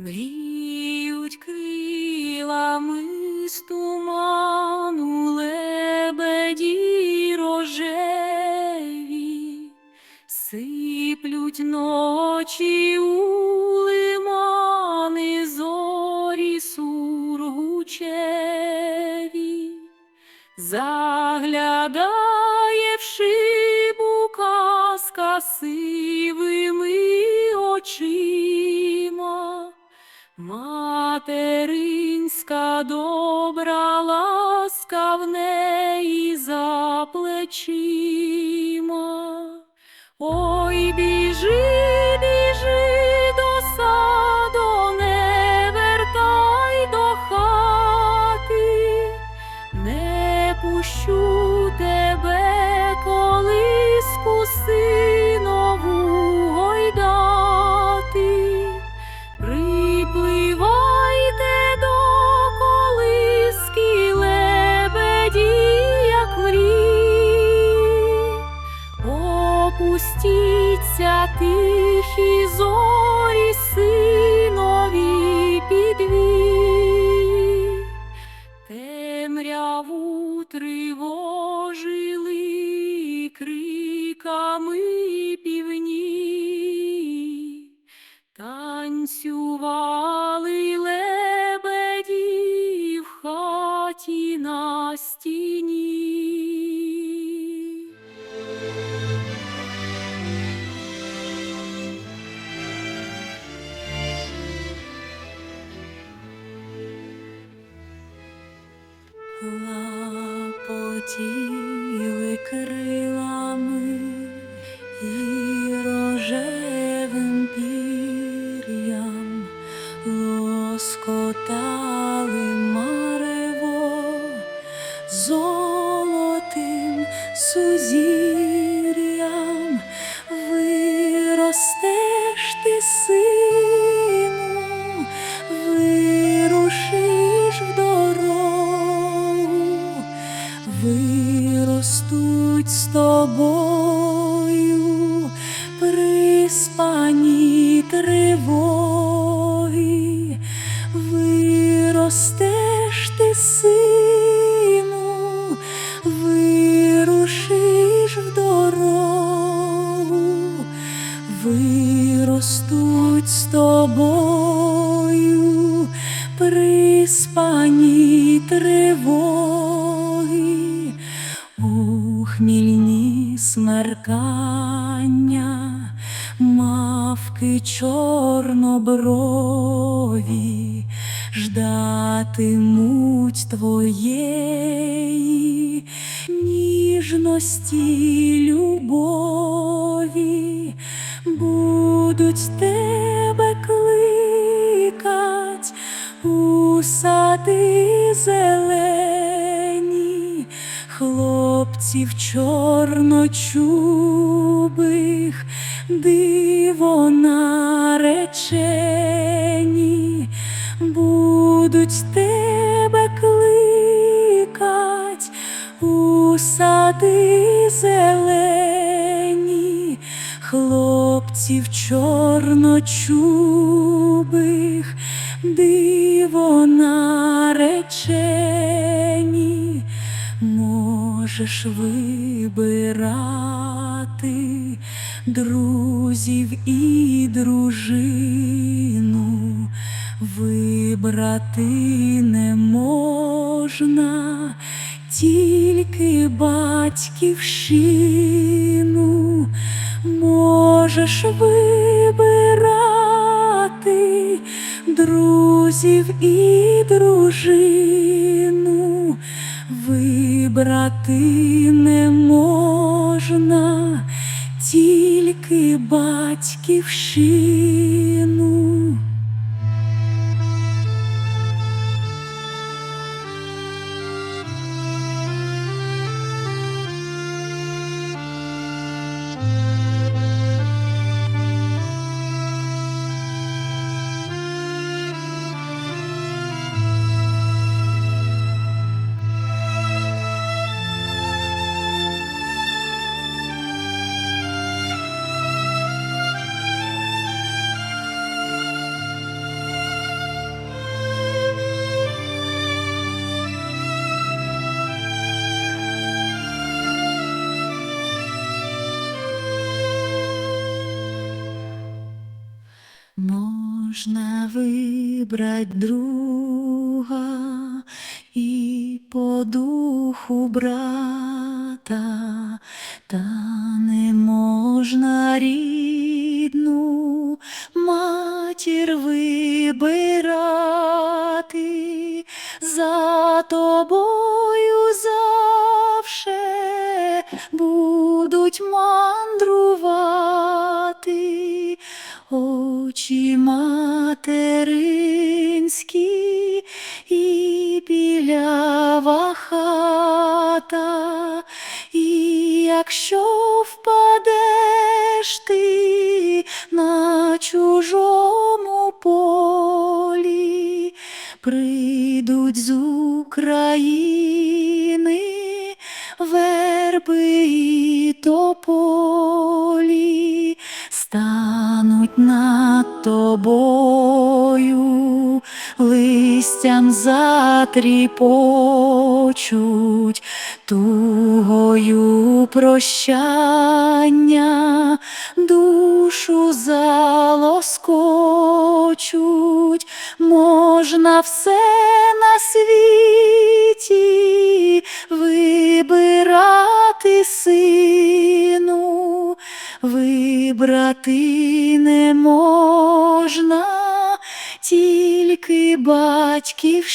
Мріють крилами з туману лебеді рожеві, сиплють ночі у лимани зорі сургучеві, заглядає в шибу казка сивими за криками півні. Танцювали лебеді в хаті на стіні. Лапотіли крилами і рожевим пір'ям лоскотали марево золотим сузір'ям виростеш ти сину, вирушиш в дорогу, виростуть з тобою приспані тривоги, у хмільні смеркання, мавки чорноброві ждатимуть твоєї ніжності, любові, будуть тебе кликать у сади зелені, хлопців чорночубих, диво наречені, будуть тебе у сади зелені, хлопців чорночубих, диво наречені, можеш вибирати друзів і дружину, вибрати не можна тільки батьківщину, можеш вибирати друзів і дружину, вибрати не можна тільки батьківщину. Можна вибрать друга і по духу брата, та не можна рідну матір вибирати. За тобою завше будуть мандрувати білява хата, і якщо впадеш ти на чужому полі, прийдуть з України верби і тополі, стануть над тобою, листям затріпочуть, тугою прощання, душу залоскочуть, можна все на світі вибирати сину, вибрати не можна тільки батьківщину.